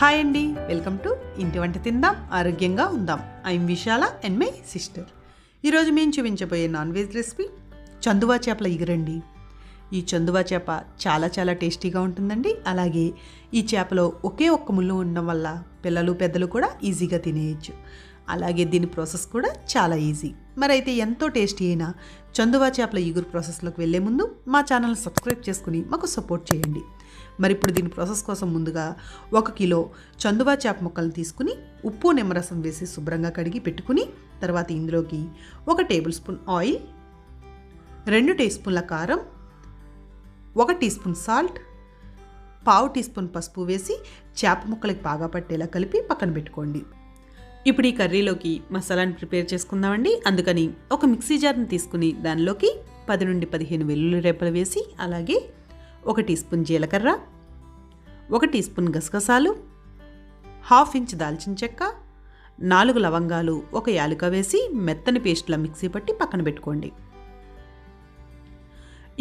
Hi అండి. Welcome to ఇంటి వంట తిందాం ఆరోగ్యంగా ఉందాం. I'm Vishala and my sister ఈరోజు మేము చూపించబోయే నాన్ వెజ్ రెసిపీ చందువా చేపల ఇగురండి. ఈ చందువా చేప చాలా చాలా టేస్టీగా ఉంటుందండి. అలాగే ఈ చేపలో ఒకే ఒక్క ముళ్ళు ఉండడం వల్ల పిల్లలు పెద్దలు కూడా ఈజీగా తినేయచ్చు. అలాగే దీని ప్రాసెస్ కూడా చాలా ఈజీ. మరైతే ఎంతో టేస్టీ అయిన చందువా చేపల ఇగురు ప్రాసెస్లోకి వెళ్ళే ముందు మా ఛానల్ సబ్స్క్రైబ్ చేసుకుని మాకు సపోర్ట్ చేయండి. మరి ఇప్పుడు దీని ప్రాసెస్ కోసం ముందుగా ఒక కిలో చందువా చేప ముక్కలను తీసుకుని ఉప్పు నిమ్మరసం వేసి శుభ్రంగా కడిగి పెట్టుకుని తర్వాత ఇందులోకి ఒక టేబుల్ స్పూన్ ఆయిల్ రెండు టీ స్పూన్ల కారం ఒక టీ స్పూన్ సాల్ట్ పావు టీ స్పూన్ పసుపు వేసి చేప ముక్కలకి బాగా పట్టేలా కలిపి పక్కన పెట్టుకోండి. ఇప్పుడు ఈ కర్రీలోకి మసాలాని ప్రిపేర్ చేసుకుందామండి. అందుకని ఒక మిక్సీ జార్ని తీసుకుని దానిలోకి పది నుండి పదిహేను వెల్లుల్లి రేపలు వేసి అలాగే ఒక టీ స్పూన్ జీలకర్ర ఒక టీ స్పూన్ గసగసాలు హాఫ్ ఇంచ్ దాల్చిన చెక్క నాలుగు లవంగాలు ఒక యాలుక వేసి మెత్తని పేస్ట్లా మిక్సీ పట్టి పక్కన పెట్టుకోండి.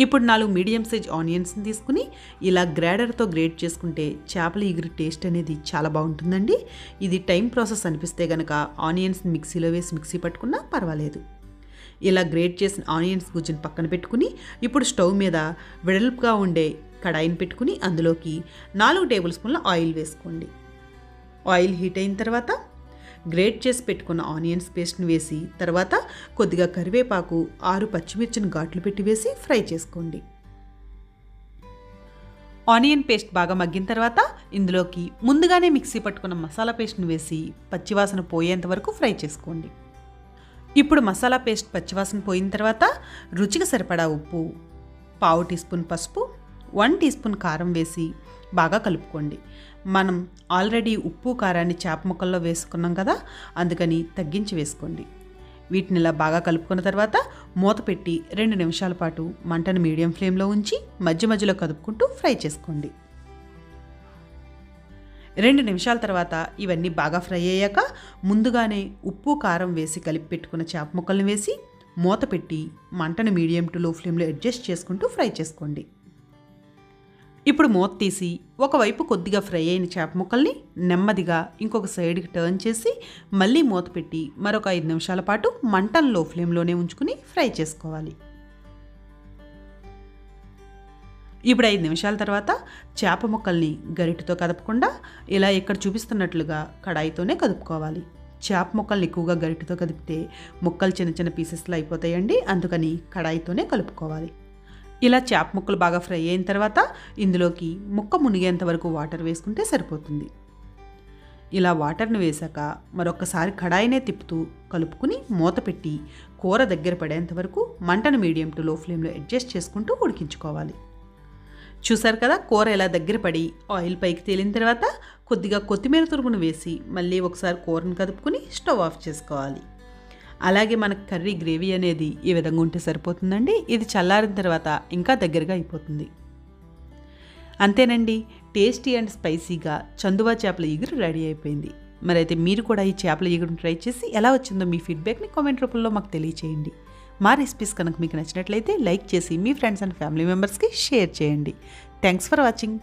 ఇప్పుడు నాలుగు మీడియం సైజ్ ఆనియన్స్ని తీసుకుని ఇలా గ్రేడర్తో గ్రేట్ చేసుకుంటే చేపల ఎగురు టేస్ట్ అనేది చాలా బాగుంటుందండి. ఇది టైం ప్రాసెస్ అనిపిస్తే గనక ఆనియన్స్ని మిక్సీలో వేసి మిక్సీ పట్టుకున్నా పర్వాలేదు. ఇలా గ్రేట్ చేసిన ఆనియన్స్ గుజ్జుని పక్కన పెట్టుకుని ఇప్పుడు స్టవ్ మీద వెడల్పుగా ఉండే కడాయిని పెట్టుకుని అందులోకి నాలుగు టేబుల్ స్పూన్ల ఆయిల్ వేసుకోండి. ఆయిల్ హీట్ అయిన తర్వాత గ్రేట్ చేసి పెట్టుకున్న ఆనియన్స్ పేస్ట్ని వేసి తర్వాత కొద్దిగా కరివేపాకు ఆరు పచ్చిమిర్చిని ఘాట్లు పెట్టి వేసి ఫ్రై చేసుకోండి. ఆనియన్ పేస్ట్ బాగా మగ్గిన తర్వాత ఇందులోకి ముందుగానే మిక్సీ పట్టుకున్న మసాలా పేస్ట్ని వేసి పచ్చివాసన పోయేంత వరకు ఫ్రై చేసుకోండి. ఇప్పుడు మసాలా పేస్ట్ పచ్చివాసన పోయిన తర్వాత రుచికి సరిపడా ఉప్పు పావు టీ స్పూన్ పసుపు వన్ టీ స్పూన్ కారం వేసి బాగా కలుపుకోండి. మనం ఆల్రెడీ ఉప్పు కారాన్ని చేప ముక్కల్లో వేసుకున్నాం కదా అందుకని తగ్గించి వేసుకోండి. వీటిని ఇలా బాగా కలుపుకున్న తర్వాత మూత పెట్టి రెండు నిమిషాల పాటు మంటను మీడియం ఫ్లేమ్లో ఉంచి మధ్య మధ్యలో కదుపుకుంటూ ఫ్రై చేసుకోండి. రెండు నిమిషాల తర్వాత ఇవన్నీ బాగా ఫ్రై అయ్యాక ముందుగానే ఉప్పు కారం వేసి కలిపి పెట్టుకున్న చేప ముక్కలను వేసి మూత పెట్టి మంటను మీడియం టు లో ఫ్లేమ్లో అడ్జస్ట్ చేసుకుంటూ ఫ్రై చేసుకోండి. ఇప్పుడు మూత తీసి ఒకవైపు కొద్దిగా ఫ్రై అయిన చేప ముక్కల్ని నెమ్మదిగా ఇంకొక సైడ్కి టర్న్ చేసి మళ్ళీ మూత పెట్టి మరొక ఐదు నిమిషాల పాటు మంటను లో ఫ్లేమ్లోనే ఉంచుకుని ఫ్రై చేసుకోవాలి. ఇప్పుడు ఐదు నిమిషాల తర్వాత చేప ముక్కల్ని గరిటతో కదపకుండా ఇలా ఇక్కడ చూపిస్తున్నట్లుగా కడాయితోనే కదుపుకోవాలి. చేప ముక్కల్ని ఎక్కువగా గరిటతో కదిపితే ముక్కలు చిన్న చిన్న పీసెస్లో అయిపోతాయండి అందుకని కడాయితోనే కలుపుకోవాలి. ఇలా చేప ముక్కలు బాగా ఫ్రై అయిన తర్వాత ఇందులోకి ముక్క మునిగేంత వరకు వాటర్ వేసుకుంటే సరిపోతుంది. ఇలా వాటర్ని వేశాక మరొకసారి కడాయినే తిప్పుతూ కలుపుకుని మూత పెట్టి కూర దగ్గర పడేంత వరకు మంటను మీడియం టు లో ఫ్లేమ్లో అడ్జస్ట్ చేసుకుంటూ ఉడికించుకోవాలి. చూసారు కదా కూర ఎలా దగ్గర పడి ఆయిల్ పైకి తేలిన తర్వాత కొద్దిగా కొత్తిమీర తురుమును వేసి మళ్ళీ ఒకసారి కూరను కదుపుకుని స్టవ్ ఆఫ్ చేసుకోవాలి. అలాగే మనకు కర్రీ గ్రేవీ అనేది ఈ విధంగా ఉంటే సరిపోతుందండి. ఇది చల్లారిన తర్వాత ఇంకా దగ్గరగా అయిపోతుంది. అంతేనండి టేస్టీ అండ్ స్పైసీగా చందువా చేపల ఎగురు రెడీ అయిపోయింది. మరైతే మీరు కూడా ఈ చేపల ఎగురును ట్రై చేసి ఎలా వచ్చిందో మీ ఫీడ్బ్యాక్ని కామెంట్ రూపంలో మాకు తెలియచేయండి. మా రెసిపీస్ కనుక మీకు నచ్చినట్లయితే లైక్ చేసి మీ ఫ్రెండ్స్ అండ్ ఫ్యామిలీ మెంబర్స్కి షేర్ చేయండి. Thanks for watching.